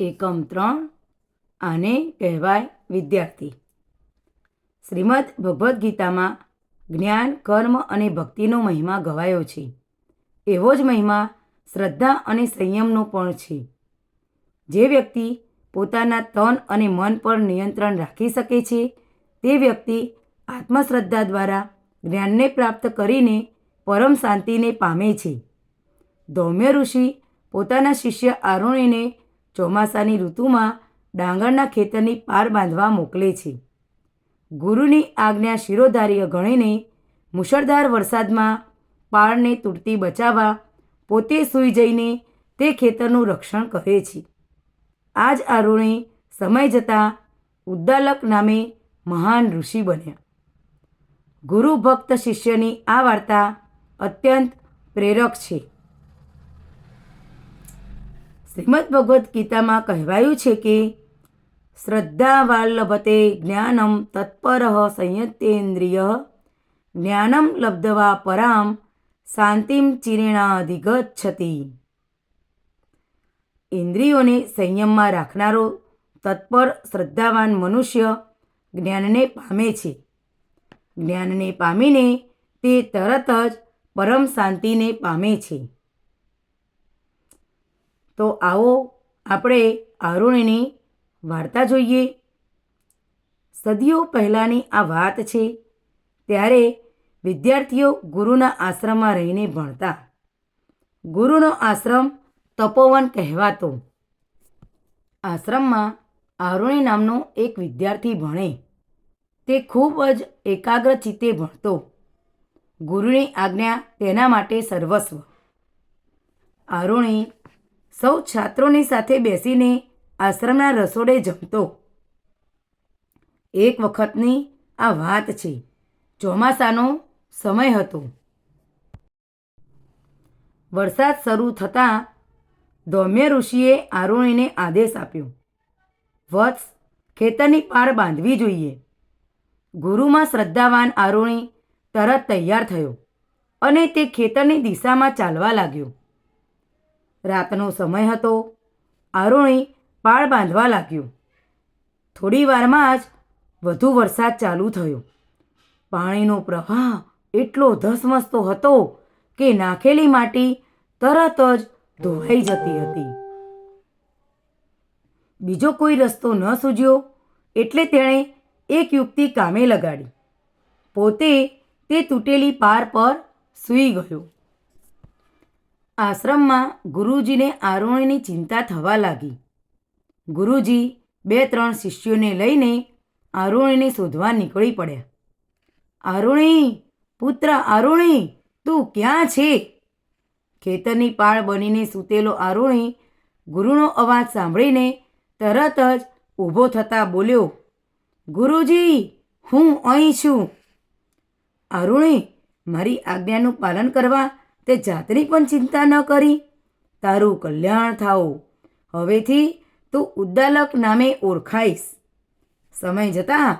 એકમ ત્રણ આને કહેવાય વિદ્યાર્થી. શ્રીમદ ભગવદ્ ગીતામાં જ્ઞાન, કર્મ અને ભક્તિનો મહિમા ગવાયો છે. એવો જ મહિમા, શ્રદ્ધા અને સંયમનો પણ છે. જે વ્યક્તિ પોતાના તન અને મન પર નિયંત્રણ રાખી શકે છે, તે વ્યક્તિ આત્મશ્રદ્ધા દ્વારા જ્ઞાનને પ્રાપ્ત કરીને પરમ શાંતિને પામે છે. ધૌમ્ય ઋષિ પોતાના શિષ્ય આરુણીને ચોમાસાની ઋતુમાં ડાંગરના ખેતરની પાર બાંધવા મોકલે છે. ગુરુની આજ્ઞા શિરોધાર્ય ગણીને મુશળધાર વરસાદમાં પાળને તૂટતી બચાવવા પોતે સૂઈ જઈને તે ખેતરનું રક્ષણ કરે છે. આ જ આરુણે સમય જતાં ઉદ્દાલક નામે મહાન ઋષિ બન્યા. ગુરુ ભક્ત શિષ્યની આ વાર્તા અત્યંત પ્રેરક છે. શ્રીમદ ભગવદ્ ગીતામાં કહેવાયું છે કે શ્રદ્ધા વાલ્લભતે જ્ઞાનમ તત્પર સંયતેન્દ્રિય જ્ઞાનમ લબ્ધવા પરામ શાંતિમ ચિરેણાધિગચ્છતિ. ઇન્દ્રિયોને સંયમમાં રાખનારો તત્પર શ્રદ્ધાવાન મનુષ્ય જ્ઞાનને પામે છે. જ્ઞાનને પામીને તે તરત જ પરમ શાંતિને પામે છે. તો આવો આપણે આરુણિની વાર્તા જોઈએ. સદીઓ પહેલાંની આ વાત છે, ત્યારે વિદ્યાર્થીઓ ગુરુના આશ્રમમાં રહીને ભણતા. ગુરુનો આશ્રમ તપોવન કહેવાતો. આશ્રમમાં આરુણી નામનો એક વિદ્યાર્થી ભણે. તે ખૂબ જ એકાગ્ર ચિત્તે ભણતો. ગુરુની આજ્ઞા તેના માટે સર્વસ્વ. આરુણી સૌ છાત્રોની સાથે બેસીને આશ્રમના રસોડે જમતો. એક વખતની આ વાત છે. ચોમાસાનો સમય હતો. વરસાદ શરૂ થતાં ધૌમ્ય ઋષિએ આરુણીને આદેશ આપ્યો. વત્સ, ખેતરની પાળ બાંધવી જોઈએ. ગુરુમાં શ્રદ્ધાવાન આરુણી તરત તૈયાર થયો અને તે ખેતરની દિશામાં ચાલવા લાગ્યો. રાતનો સમય હતો. આરુણી પાળ બાંધવા લાગ્યું. થોડી વારમાં જ વધુ વરસાદ ચાલુ થયો. પાણીનો પ્રવાહ એટલો ધસમસતો હતો કે નાખેલી માટી તરત જ ધોવાઈ જતી હતી. બીજો કોઈ રસ્તો ન સૂજ્યો એટલે તેણે એક યુક્તિ કામે લગાડી. પોતે તે તૂટેલી પાર પર સૂઈ ગયો. આશ્રમમાં ગુરુજીને આરુણીની ચિંતા થવા લાગી. ગુરુજી બે ત્રણ શિષ્યોને લઈને આરુણીને શોધવા નીકળી પડ્યા. આરુણી, પુત્ર આરુણી, તું ક્યાં છે? ખેતરની પાળ બનીને સૂતેલો આરુણી ગુરુનો અવાજ સાંભળીને તરત જ ઊભો થતાં બોલ્યો, ગુરુજી, હું અહીં છું. અરુણી મારી આજ્ઞાનું પાલન કરવા તે જાતની પણ ચિંતા ન કરી. તારું કલ્યાણ થાઓ હવેથી તું ઉદ્દાલક નામે ઓળખાઈશ. સમય જતાં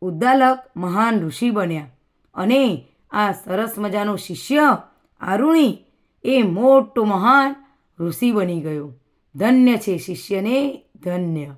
ઉદ્દાલક મહાન ઋષિ બન્યા અને આ સરસ મજાનો શિષ્ય આરુણી એ મોટો મહાન ઋષિ બની ગયો. ધન્ય છે શિષ્યને ધન્ય.